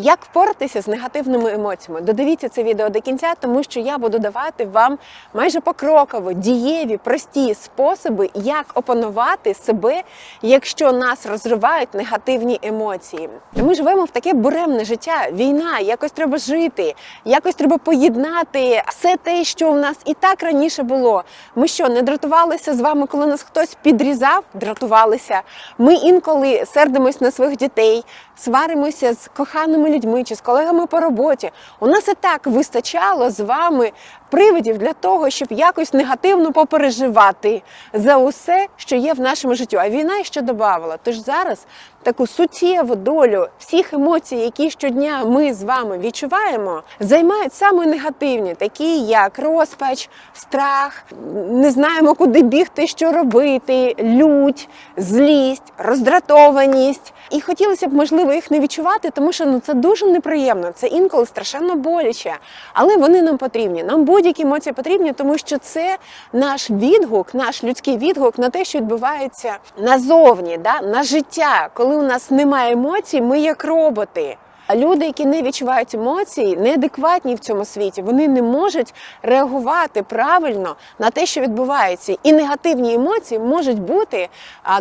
Як впоратися з негативними емоціями? Додивіться це відео до кінця, тому що я буду давати вам майже покроково дієві, прості способи, як опанувати себе, якщо нас розривають негативні емоції. Ми живемо в таке буремне життя, війна, якось треба жити, якось треба поєднати все те, що в нас і так раніше було. Ми що, не дратувалися з вами, коли нас хтось підрізав? Дратувалися. Ми інколи сердимось на своїх дітей, сваримося з коханими людьми чи з колегами по роботі. У нас і так вистачало з вами приводів для того, щоб якось негативно попереживати за усе, що є в нашому житті. А війна ще додавала. Тож зараз таку суттєву долю всіх емоцій, які щодня ми з вами відчуваємо, займають саме негативні, такі як розпач, страх, не знаємо, куди бігти, що робити, лють, злість, роздратованість. І хотілося б, можливо, їх не відчувати, тому що ну це дуже неприємно. Це інколи страшенно боляче, але вони нам потрібні. Нам будь-які емоції потрібні, тому що це наш відгук, наш людський відгук на те, що відбувається назовні, да? на життя. Коли у нас немає емоцій, ми як роботи. А люди, які не відчувають емоції, неадекватні в цьому світі, вони не можуть реагувати правильно на те, що відбувається. І негативні емоції можуть бути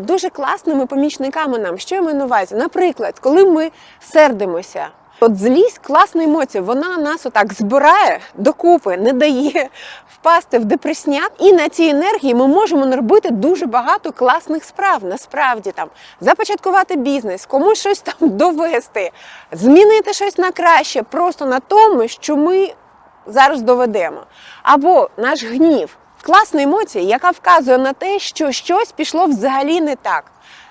дуже класними помічниками нам. Що я маю на увазі? Наприклад, коли ми сердимося. От злість класна емоція, вона нас отак збирає докупи, не дає впасти в депресняк. І на цій енергії ми можемо наробити дуже багато класних справ. Насправді там започаткувати бізнес, комусь щось там довести, змінити щось на краще, просто на тому, що ми зараз доведемо. Або наш гнів. Класна емоція, яка вказує на те, що щось пішло взагалі не так.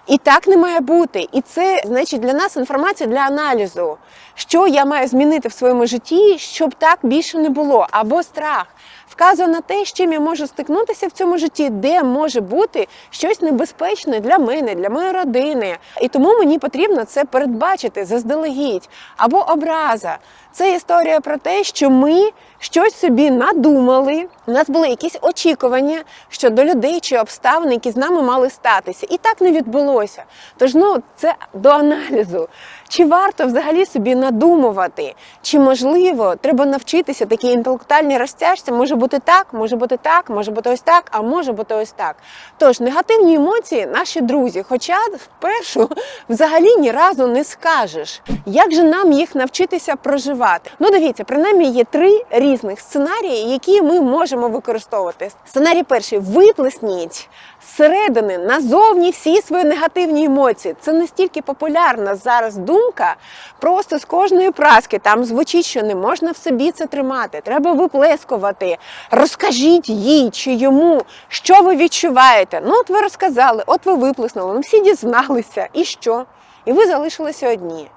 І так не має бути. І це значить для нас інформація для аналізу, що я маю змінити в своєму житті, щоб так більше не було. Або страх вказує на те, з чим я можу стикнутися в цьому житті, де може бути щось небезпечне для мене, для моєї родини. І тому мені потрібно це передбачити заздалегідь. Або образа. Це історія про те, що ми щось собі надумали. У нас були якісь очікування щодо людей чи обставин, які з нами мали статися. І так не відбулося. Тож ну це до аналізу. Чи варто взагалі собі надумувати? Чи можливо треба навчитися такій інтелектуальній розтяжці? Може бути так, може бути так, може бути ось так, а може бути ось так. Тож негативні емоції наші друзі, хоча впершу взагалі ні разу не скажеш, як же нам їх навчитися проживати. Ну дивіться, принаймні є три різних сценарії, які ми можемо використовувати. Сценарій перший виплесніть зсередини назовні всі свої негативні емоції. Це настільки популярна зараз думка. Просто з кожної праски там звучить, що не можна в собі це тримати. Треба виплескувати. Розкажіть їй чи йому, що ви відчуваєте. Ну, от ви розказали, от ви виплеснули, ну всі дізналися. І що? І ви залишилися одні.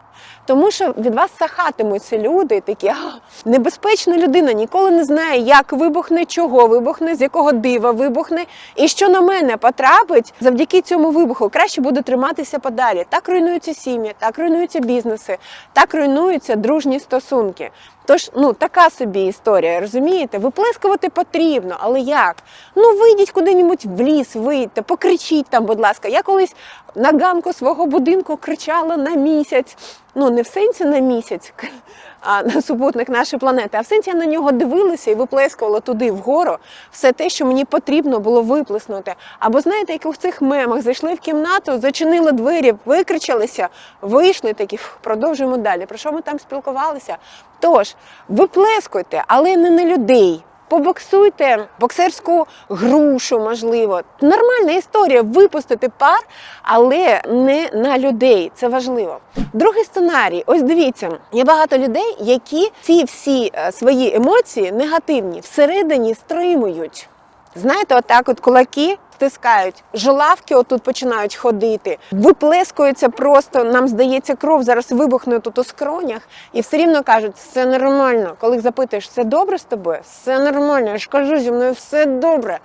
Тому що від вас сахатимуться люди, такі небезпечна людина ніколи не знає, як вибухне, чого вибухне, з якого дива вибухне, і що на мене потрапить завдяки цьому вибуху. Краще буде триматися подалі. Так руйнуються сім'ї, так руйнуються бізнеси, так руйнуються дружні стосунки. Тож, ну така собі історія, розумієте? Виплескувати потрібно, але як? Ну вийдіть куди-небудь в ліс, вийдьте, покричіть там, будь ласка. Я колись на ганку свого будинку кричала на місяць. Ну не в сенсі на місяць, а на супутник нашої планети, а в сенсі я на нього дивилася і виплескувала туди вгору все те, що мені потрібно було виплеснути. Або знаєте, як у цих мемах зайшли в кімнату, зачинили двері, викричалися, вийшли такі, продовжуємо далі. Про що ми там спілкувалися? Тож виплескуйте, але не на людей. Побоксуйте боксерську грушу, можливо. Нормальна історія випустити пар, але не на людей. Це важливо. Другий сценарій. Ось дивіться, є багато людей, які ці всі е, свої емоції негативні всередині стримують. Знаєте, отак от кулаки стискають, жилавки отут починають ходити, виплескуються просто, нам здається, кров зараз вибухне тут у скронях, і все рівно кажуть, все нормально. Коли запитуєш, все добре з тобою? Все нормально, я ж кажу, зі мною все добре.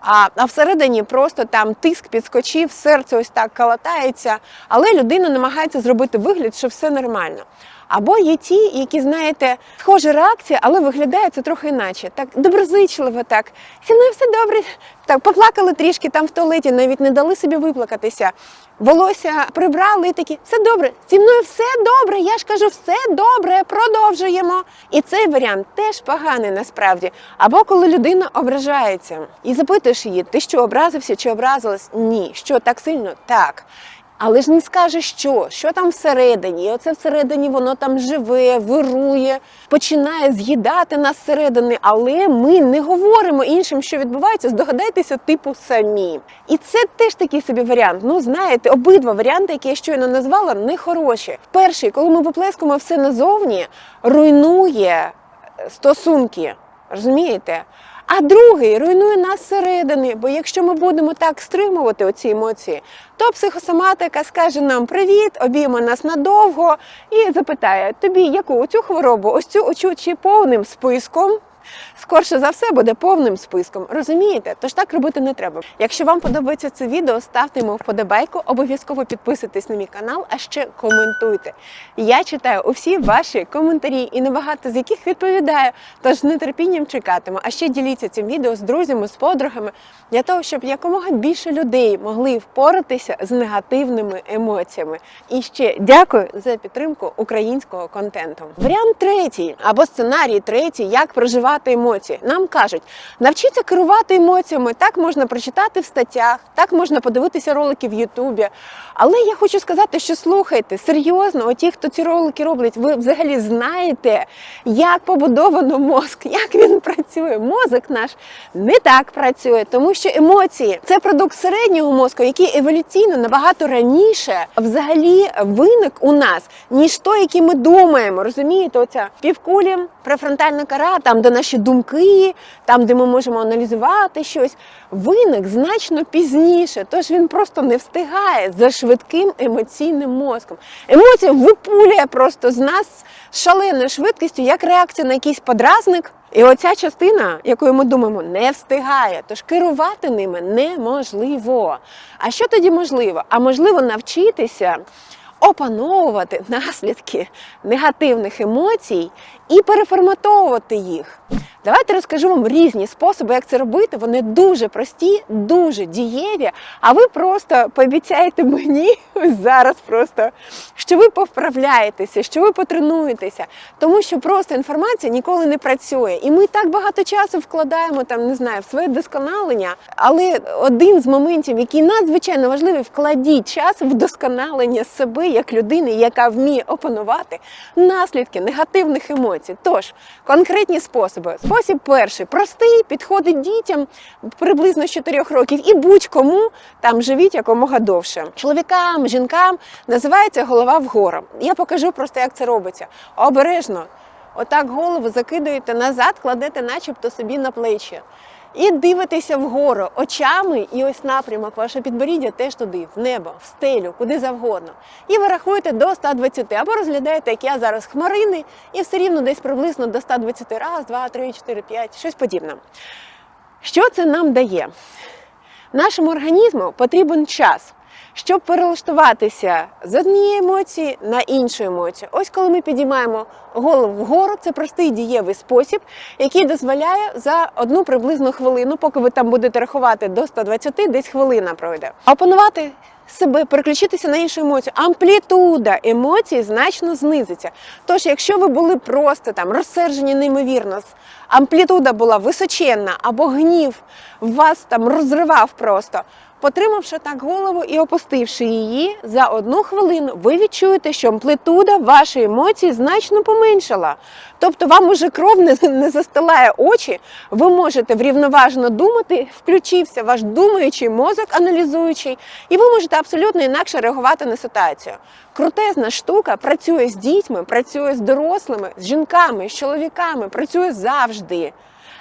А, а всередині просто там тиск підскочив, серце ось так калатається, але людина намагається зробити вигляд, що все нормально. Або є ті, які, знаєте, схожа реакція, але виглядає це трохи іначе. Так доброзичливо, так. Зі мною все добре. Так, поплакали трішки там в туалеті, навіть не дали собі виплакатися. Волосся прибрали і такі, все добре, зі мною все добре. Я ж кажу, все добре, продовжуємо. І цей варіант теж поганий насправді. Або коли людина ображається і запитуєш її, ти що образився чи образилась? Ні. Що так сильно? Так. Але ж не скаже, що, що там всередині. І оце всередині воно там живе, вирує, починає з'їдати нас зсередини. Але ми не говоримо іншим, що відбувається. Здогадайтеся, типу самі. І це теж такий собі варіант. Ну знаєте, обидва варіанти, які я щойно назвала, не хороші. Перший, коли ми виплескуємо все назовні, руйнує стосунки. Розумієте? А другий руйнує нас зсередини, бо якщо ми будемо так стримувати оці емоції, то психосоматика скаже нам привіт, обійме нас надовго і запитає тобі, яку оцю хворобу, ось цю очу чи повним списком. Скорше за все буде повним списком. Розумієте? Тож так робити не треба. Якщо вам подобається це відео, ставте йому вподобайку, обов'язково підписуйтесь на мій канал, а ще коментуйте. Я читаю усі ваші коментарі і небагато з яких відповідаю. Тож з нетерпінням чекатиму. А ще діліться цим відео з друзями, з подругами для того, щоб якомога більше людей могли впоратися з негативними емоціями. І ще дякую за підтримку українського контенту. Варіант третій або сценарій третій, як проживати. Нам кажуть, навчіться керувати емоціями. Так можна прочитати в статтях, так можна подивитися ролики в Ютубі. Але я хочу сказати, що слухайте, серйозно, оті, хто ці ролики роблять, ви взагалі знаєте, як побудовано мозк, як він працює. Мозок наш не так працює, тому що емоції це продукт середнього мозку, який еволюційно набагато раніше взагалі виник у нас, ніж той, який ми думаємо. Розумієте, оця півкулі, префронтальна кора, там, де наші думки, там, де ми можемо аналізувати щось, виник значно пізніше. Тож він просто не встигає за швидким емоційним мозком. Емоція випулює просто з нас шаленою швидкістю, як реакція на якийсь подразник. І оця частина, якою ми думаємо, не встигає. Тож керувати ними неможливо. А що тоді можливо? А можливо навчитися опановувати наслідки негативних емоцій і переформатовувати їх. Давайте розкажу вам різні способи, як це робити. Вони дуже прості, дуже дієві. А ви просто пообіцяєте мені зараз, просто що ви повправляєтеся, що ви потренуєтеся, тому що просто інформація ніколи не працює. І ми так багато часу вкладаємо там, не знаю, в своє досконалення. Але один з моментів, який надзвичайно важливий, вкладіть час в вдосконалення себе як людини, яка вміє опанувати наслідки негативних емоцій. Тож конкретні способи. Спосіб перший простий, підходить дітям приблизно з 4 років і будь-кому там живіть якомога довше. Чоловікам, жінкам називається голова вгору. Я покажу просто, як це робиться. Обережно. Отак голову закидуєте назад, кладете, начебто собі на плечі. І дивитеся вгору очами, і ось напрямок, ваше підборіддя теж туди, в небо, в стелю, куди завгодно. І ви рахуєте до 120, або розглядаєте, як я зараз хмарини, і все рівно десь приблизно до 120 раз, 2, 3, 4, 5, щось подібне. Що це нам дає? Нашому організму потрібен час. Щоб перелаштуватися з однієї емоції на іншу емоцію. Ось коли ми підіймаємо голову вгору, це простий дієвий спосіб, який дозволяє за одну приблизно хвилину, поки ви там будете рахувати до 120, десь хвилина пройде. Опанувати себе, переключитися на іншу емоцію. Амплітуда емоцій значно знизиться. Тож, якщо ви були просто там розсержені неймовірно, амплітуда була височенна або гнів вас там розривав просто. Потримавши так голову і опустивши її за одну хвилину, ви відчуєте, що амплітуда вашої емоції значно поменшала. Тобто вам уже кров не, не застилає очі, ви можете врівноважено думати, включився ваш думаючий мозок, аналізуючий, і ви можете абсолютно інакше реагувати на ситуацію. Крутезна штука працює з дітьми, працює з дорослими, з жінками, з чоловіками, працює завжди.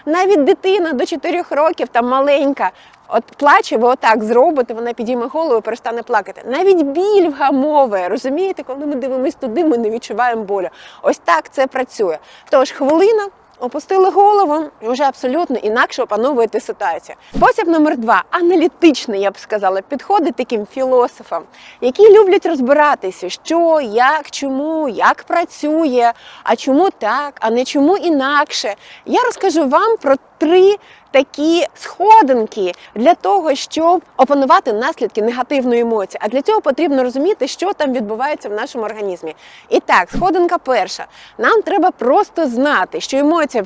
Навіть дитина до 4 років, там маленька, от плаче, ви отак зробите, вона підійме голову перестане плакати. Навіть біль вгамовує, розумієте, коли ми дивимося туди, ми не відчуваємо болю. Ось так це працює. Тож хвилина. Опустили голову і вже абсолютно інакше опановуєте ситуацію. Спосіб номер два аналітичний, я б сказала, підходить таким філософам, які люблять розбиратися, що, як, чому, як працює, а чому так, а не чому інакше. Я розкажу вам про три такі сходинки для того, щоб опанувати наслідки негативної емоції. А для цього потрібно розуміти, що там відбувається в нашому організмі. І так, сходинка перша. Нам треба просто знати, що емоція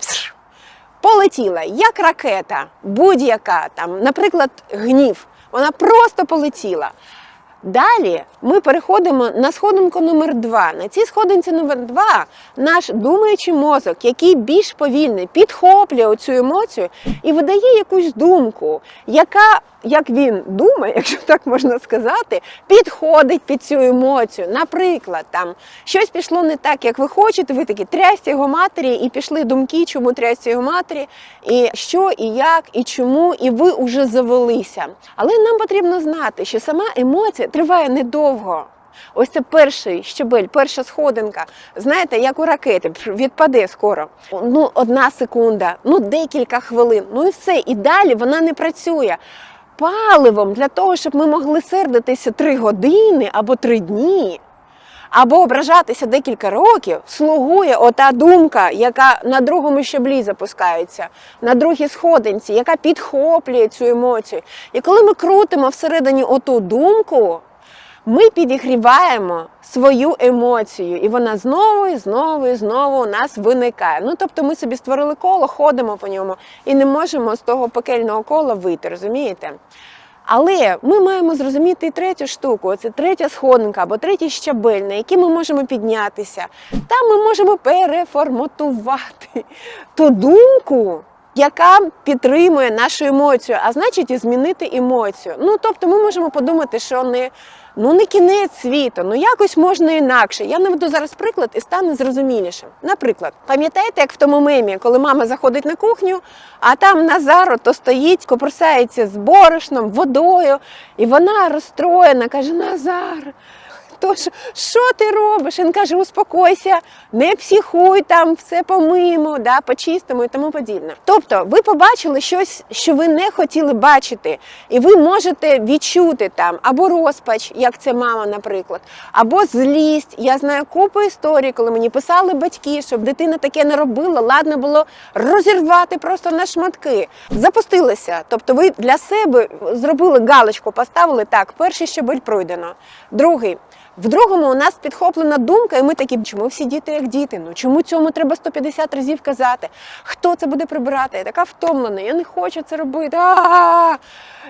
полетіла як ракета, будь-яка там, наприклад, гнів. Вона просто полетіла. Далі ми переходимо на сходинку номер 2 На цій сходинці номер два наш думаючий мозок, який більш повільний, підхоплює цю емоцію і видає якусь думку, яка, як він думає, якщо так можна сказати, підходить під цю емоцію. Наприклад, там щось пішло не так, як ви хочете. Ви такі трясті його матері, і пішли думки, чому трясті його матері, і що, і як, і чому, і ви вже завелися. Але нам потрібно знати, що сама емоція триває недовго. Ось це перший щебель, перша сходинка. Знаєте, як у ракети, відпаде скоро. Ну, одна секунда, ну декілька хвилин. Ну і все. І далі вона не працює. Паливом для того, щоб ми могли сердитися три години або три дні. Або ображатися декілька років, слугує ота думка, яка на другому щаблі запускається, на другій сходинці, яка підхоплює цю емоцію. І коли ми крутимо всередині оту думку, ми підігріваємо свою емоцію, і вона знову і знову і знову у нас виникає. Ну тобто ми собі створили коло, ходимо по ньому і не можемо з того пекельного кола вийти, розумієте? Але ми маємо зрозуміти і третю штуку, це третя сходинка або третій щабель, на який ми можемо піднятися. Там ми можемо переформатувати ту думку, яка підтримує нашу емоцію, а значить і змінити емоцію. Ну тобто ми можемо подумати, що не. Ну, не кінець світу, ну якось можна інакше. Я наведу зараз приклад і стане зрозумілішим. Наприклад, пам'ятаєте, як в тому мемі, коли мама заходить на кухню, а там Назар то стоїть, копросається з борошном, водою, і вона розстроєна, каже: Назар. То що, ти робиш? Він каже, успокойся, не психуй там, все помиємо, да, почистимо і тому подібне. Тобто, ви побачили щось, що ви не хотіли бачити, і ви можете відчути там або розпач, як це мама, наприклад, або злість. Я знаю купу історій, коли мені писали батьки, щоб дитина таке не робила, ладно було розірвати просто на шматки. Запустилися. Тобто, ви для себе зробили галочку, поставили так, перший щабель пройдено, другий. В другому у нас підхоплена думка, і ми такі, чому всі діти як діти? Ну чому цьому треба 150 разів казати? Хто це буде прибирати? Я така втомлена, я не хочу це робити. А-а-а!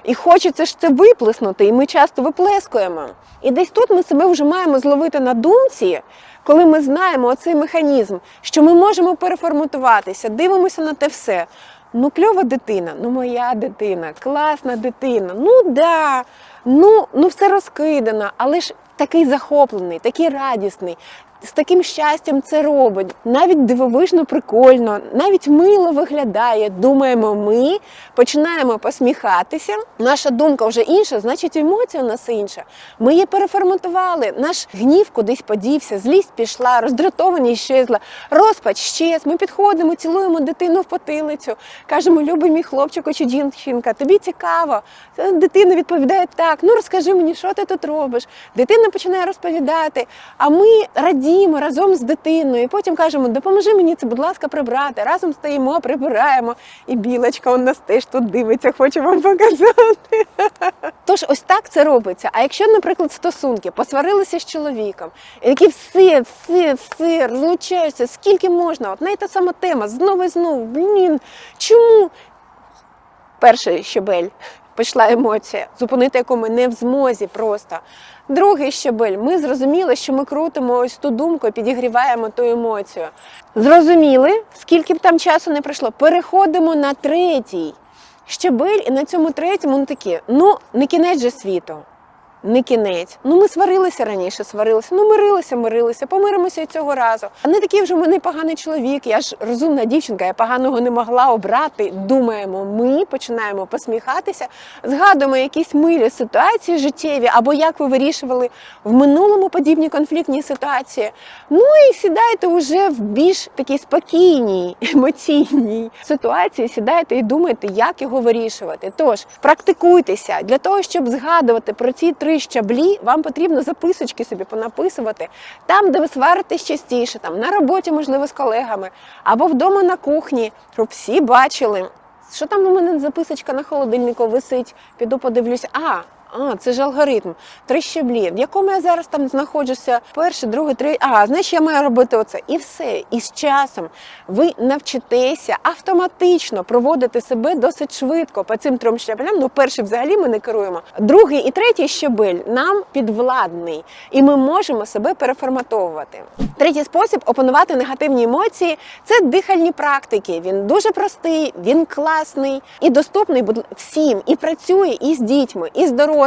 І хочеться ж це виплеснути, і ми часто виплескуємо. І десь тут ми себе вже маємо зловити на думці, коли ми знаємо оцей механізм, що ми можемо переформатуватися, дивимося на те все. Ну, кльова дитина, ну моя дитина, класна дитина, ну да, ну, ну все розкидано, але ж такий захоплений, такий радісний. З таким щастям це робить. Навіть дивовижно прикольно, навіть мило виглядає. Думаємо, ми починаємо посміхатися. Наша думка вже інша, значить емоція у нас інша. Ми її переформатували. Наш гнів кудись подівся, злість пішла, роздратованість щезла, розпач щез. Ми підходимо, цілуємо дитину в потилицю, кажемо, любий мій хлопчику чи дівчинка, тобі цікаво. Дитина відповідає так. Ну розкажи мені, що ти тут робиш. Дитина починає розповідати. А ми радіємо разом з дитиною. І потім кажемо, допоможи мені це, будь ласка, прибрати. Разом стоїмо, прибираємо. І білочка у нас теж тут дивиться, хочу вам показати. Тож ось так це робиться. А якщо, наприклад, стосунки посварилися з чоловіком, які все, все, все, розлучаються, скільки можна, одна і та сама тема, знову і знову, блін, чому? Перший щебель пішла емоція, зупинити яку ми не в змозі просто. Другий щебель, ми зрозуміли, що ми крутимо ось ту думку і підігріваємо ту емоцію. Зрозуміли, скільки б там часу не пройшло, переходимо на третій щебель, і на цьому третьому ну такі, ну не кінець же світу. Не кінець. Ну ми сварилися раніше, сварилися. Ну мирилися, мирилися, помиримося і цього разу. А не такий вже в мене поганий чоловік. Я ж розумна дівчинка, я поганого не могла обрати. Думаємо, ми починаємо посміхатися, згадуємо якісь милі ситуації життєві, або як ви вирішували в минулому подібні конфліктні ситуації. Ну і сідайте уже в більш такій спокійній, емоційній ситуації. Сідайте і думайте, як його вирішувати. Тож практикуйтеся для того, щоб згадувати про ці три щаблі, вам потрібно записочки собі понаписувати там, де ви сваритесь частіше, там на роботі, можливо, з колегами, або вдома на кухні, щоб всі бачили. Що там у мене записочка на холодильнику висить? Піду подивлюся. А, а, це ж алгоритм. Три щаблі. В якому я зараз там знаходжуся? Перший, другий, третій. А, значить, я маю робити оце. І все. І з часом ви навчитеся автоматично проводити себе досить швидко по цим трьом щаблям. Ну, перший взагалі ми не керуємо. Другий і третій щабель нам підвладний, і ми можемо себе переформатовувати. Третій спосіб опанувати негативні емоції це дихальні практики. Він дуже простий, він класний і доступний всім, і працює і з дітьми, і з дорослими.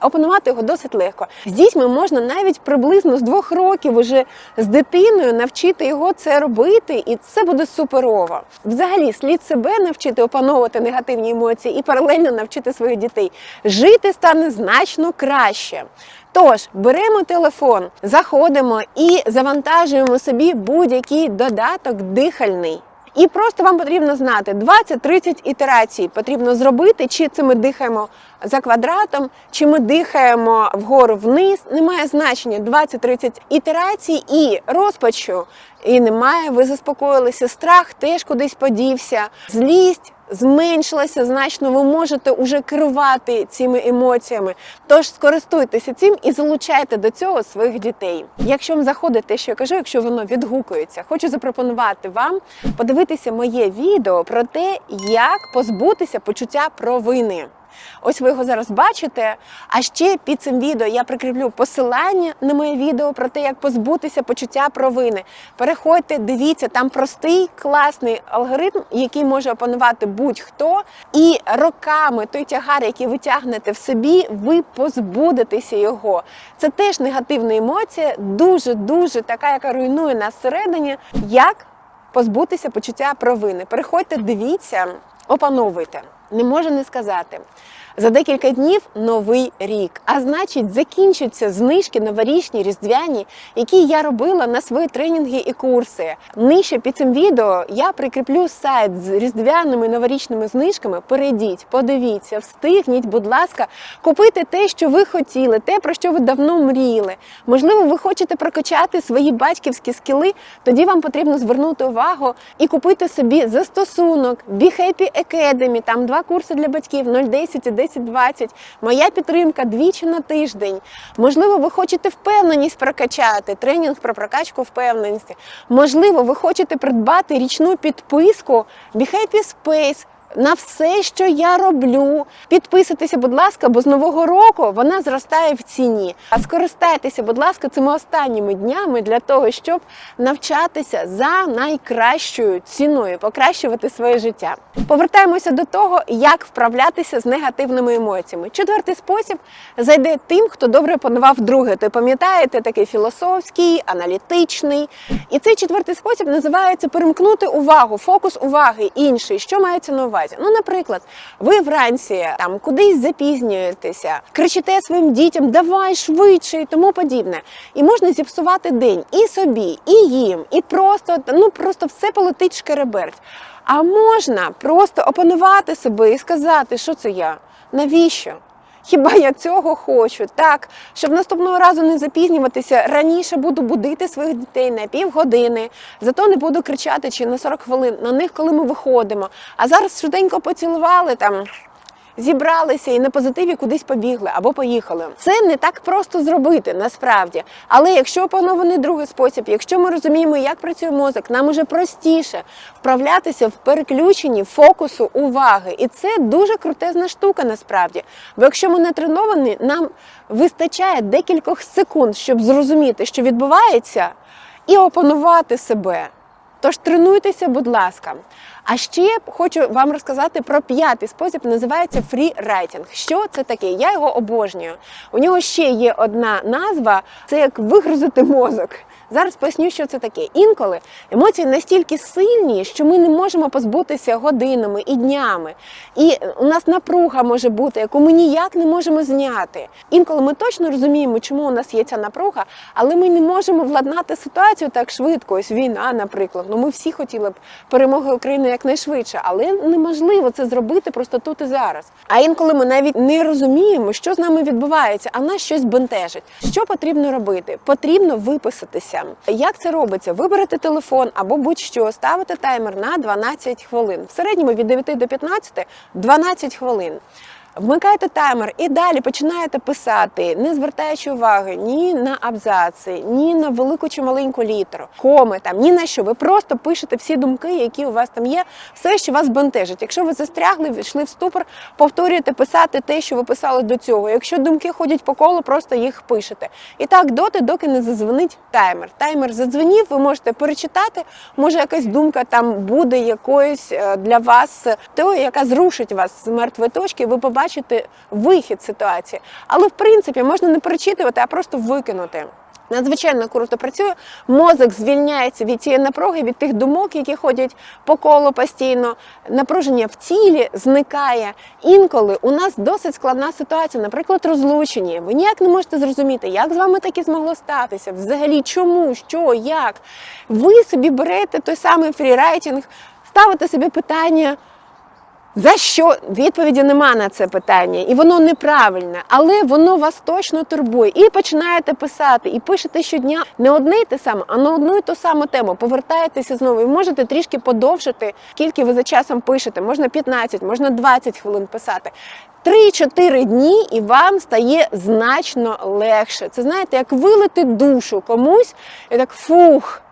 Опанувати його досить легко. З дітьми можна навіть приблизно з двох років уже з дитиною навчити його це робити, і це буде суперово. Взагалі, слід себе навчити опановувати негативні емоції і паралельно навчити своїх дітей. Жити стане значно краще. Тож беремо телефон, заходимо і завантажуємо собі будь-який додаток дихальний. І просто вам потрібно знати 20-30 ітерацій потрібно зробити, чи це ми дихаємо за квадратом, чи ми дихаємо вгору вниз. Немає значення 20-30 ітерацій і розпачу. І немає, ви заспокоїлися. Страх теж кудись подівся, злість зменшилася значно. Ви можете уже керувати цими емоціями. Тож скористуйтеся цим і залучайте до цього своїх дітей. Якщо вам заходить те, що я кажу, якщо воно відгукується, хочу запропонувати вам подивитися моє відео про те, як позбутися почуття провини. Ось ви його зараз бачите. А ще під цим відео я прикріплю посилання на моє відео про те, як позбутися почуття провини. Переходьте, дивіться, там простий, класний алгоритм, який може опанувати будь-хто. І роками той тягар, який ви тягнете в собі, ви позбудетеся його. Це теж негативна емоція, дуже дуже така, яка руйнує нас всередині. Як позбутися почуття провини? Переходьте, дивіться, опановуйте. Не можу не сказати. За декілька днів новий рік, а значить, закінчаться знижки новорічні, різдвяні, які я робила на свої тренінги і курси. Нижче під цим відео я прикріплю сайт з різдвяними новорічними знижками. Перейдіть, подивіться, встигніть, будь ласка, купити те, що ви хотіли, те, про що ви давно мріяли. Можливо, ви хочете прокачати свої батьківські скіли. Тоді вам потрібно звернути увагу і купити собі застосунок Be Happy Academy, Там два курси для батьків 010 і 10-20. Моя підтримка двічі на тиждень. Можливо, ви хочете впевненість прокачати, тренінг про прокачку впевненості. Можливо, ви хочете придбати річну підписку Be Space. На все, що я роблю, підписуйтеся, будь ласка, бо з нового року вона зростає в ціні. А скористайтеся, будь ласка, цими останніми днями для того, щоб навчатися за найкращою ціною, покращувати своє життя. Повертаємося до того, як вправлятися з негативними емоціями. Четвертий спосіб зайде тим, хто добре опанував друге. То пам'ятаєте, такий філософський, аналітичний. І цей четвертий спосіб називається перемкнути увагу, фокус уваги інший. Що мається на увазі? Ну, наприклад, ви вранці там кудись запізнюєтеся, кричите своїм дітям, давай швидше і тому подібне. І можна зіпсувати день і собі, і їм, і просто ну просто все полетить шкереберть. А можна просто опанувати себе і сказати, що це я, навіщо? Хіба я цього хочу? Так, щоб наступного разу не запізнюватися, раніше буду будити своїх дітей на півгодини, зато не буду кричати чи на 40 хвилин на них, коли ми виходимо. А зараз швиденько поцілували там. Зібралися і на позитиві кудись побігли або поїхали. Це не так просто зробити насправді. Але якщо опанований другий спосіб, якщо ми розуміємо, як працює мозок, нам уже простіше вправлятися в переключенні фокусу уваги. І це дуже крутезна штука насправді. Бо якщо ми не треновані, нам вистачає декількох секунд, щоб зрозуміти, що відбувається, і опанувати себе. Тож тренуйтеся, будь ласка. А ще хочу вам розказати про п'ятий спосіб, називається фрірайтінг. Що це таке? Я його обожнюю. У нього ще є одна назва: це як вигрузити мозок. Зараз поясню, що це таке. Інколи емоції настільки сильні, що ми не можемо позбутися годинами і днями. І у нас напруга може бути, яку ми ніяк не можемо зняти. Інколи ми точно розуміємо, чому у нас є ця напруга, але ми не можемо владнати ситуацію так швидко. Ось війна, наприклад. Ну ми всі хотіли б перемоги України якнайшвидше, але неможливо це зробити просто тут і зараз. А інколи ми навіть не розуміємо, що з нами відбувається, а нас щось бентежить. Що потрібно робити? Потрібно виписатися. Як це робиться? Виберете телефон або будь-що, ставите таймер на 12 хвилин. В середньому від 9 до 15 – 12 хвилин. Вмикаєте таймер і далі починаєте писати, не звертаючи уваги ні на абзаци, ні на велику чи маленьку літеру, коми там, ні на що. Ви просто пишете всі думки, які у вас там є, все, що вас бентежить. Якщо ви застрягли, війшли в ступор, повторюєте писати те, що ви писали до цього. Якщо думки ходять по колу, просто їх пишете. І так доти, доки не задзвонить таймер. Таймер задзвонів, ви можете перечитати. Може, якась думка там буде якоюсь е, для вас, тою, яка зрушить вас з мертвої точки. Ви побачите вихід ситуації. Але в принципі можна не перечитувати, а просто викинути. Надзвичайно круто працює. Мозок звільняється від цієї напруги, від тих думок, які ходять по колу постійно. Напруження в тілі зникає. Інколи у нас досить складна ситуація, наприклад, розлучені. Ви ніяк не можете зрозуміти, як з вами таке змогло статися, взагалі, чому, що, як. Ви собі берете той самий фрірайтинг, ставите собі питання. За що відповіді нема на це питання, і воно неправильне, але воно вас точно турбує. І починаєте писати, і пишете щодня не одне й те саме, а на одну і ту саму тему. Повертаєтеся знову. І можете трішки подовжити, скільки ви за часом пишете. Можна 15, можна 20 хвилин писати. 3-4 дні і вам стає значно легше. Це знаєте, як вилити душу комусь і так фух,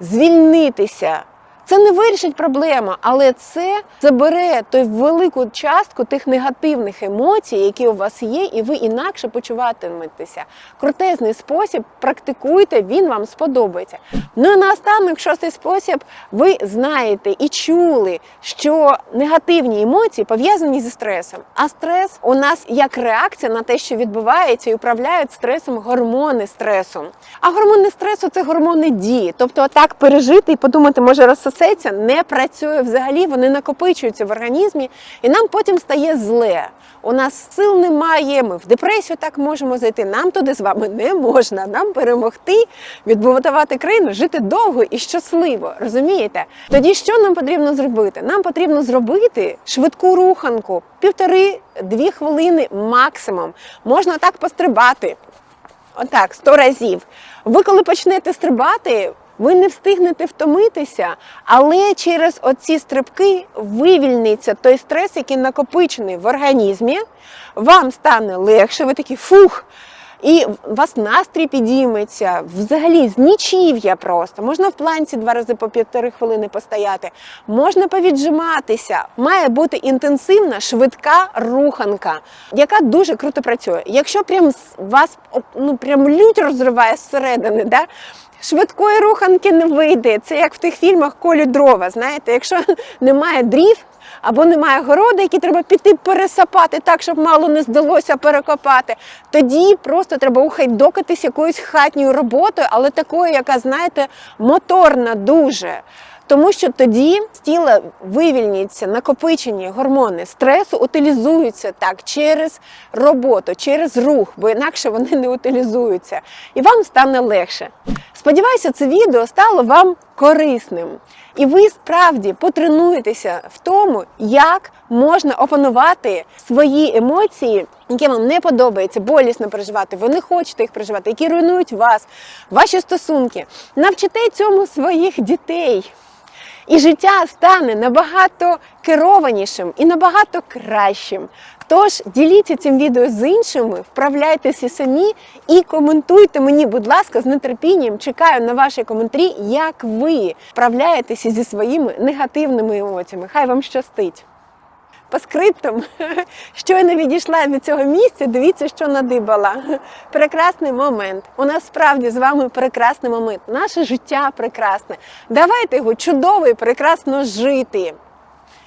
звільнитися. Це не вирішить проблему, але це забере той велику частку тих негативних емоцій, які у вас є, і ви інакше почуватиметеся. Крутезний спосіб, практикуйте, він вам сподобається. Ну і наостанок, шостий спосіб, ви знаєте і чули, що негативні емоції пов'язані зі стресом. А стрес у нас як реакція на те, що відбувається, і управляють стресом гормони стресу. А гормони стресу це гормони дії. Тобто, отак пережити і подумати, може розсосеться, не працює взагалі, вони накопичуються в організмі, і нам потім стає зле. У нас сил немає, ми в депресію так можемо зайти. Нам туди з вами не можна. Нам перемогти, відбудувати країну, жити довго і щасливо. Розумієте? Тоді що нам потрібно зробити? Нам потрібно зробити швидку руханку, півтори-дві хвилини максимум. Можна так пострибати. Отак, сто разів. Ви коли почнете стрибати, ви не встигнете втомитися, але через оці стрибки вивільниться той стрес, який накопичений в організмі. Вам стане легше, ви такі фух. І у вас настрій підійметься, взагалі з нічів'я просто. Можна в планці два рази по півтори хвилини постояти, можна повіджиматися. Має бути інтенсивна, швидка руханка, яка дуже круто працює. Якщо прям вас ну прям лють розриває зсередини, да? Швидкої руханки не вийде. Це як в тих фільмах колі дрова. Знаєте, якщо немає дрів. Або немає городу, які треба піти пересапати так, щоб мало не здалося перекопати. Тоді просто треба ухайдокатись якоюсь хатньою роботою, але такою, яка, знаєте, моторна дуже. Тому що тоді з тіла вивільняться накопичені гормони стресу, утилізуються так через роботу, через рух, бо інакше вони не утилізуються. І вам стане легше. Сподіваюся, це відео стало вам корисним. І ви справді потренуєтеся в тому, як можна опанувати свої емоції, які вам не подобається, болісно переживати, ви не хочете їх переживати, які руйнують вас, ваші стосунки. Навчите цьому своїх дітей. І життя стане набагато керованішим і набагато кращим. Тож діліться цим відео з іншими, вправляйтеся самі і коментуйте мені, будь ласка, з нетерпінням. Чекаю на ваші коментарі, як ви вправляєтеся зі своїми негативними емоціями. Хай вам щастить! По скриптам. Щойно відійшла від цього місця, дивіться, що надибала. Прекрасний момент. У нас справді з вами прекрасний момент. Наше життя прекрасне. Давайте його чудово і прекрасно жити.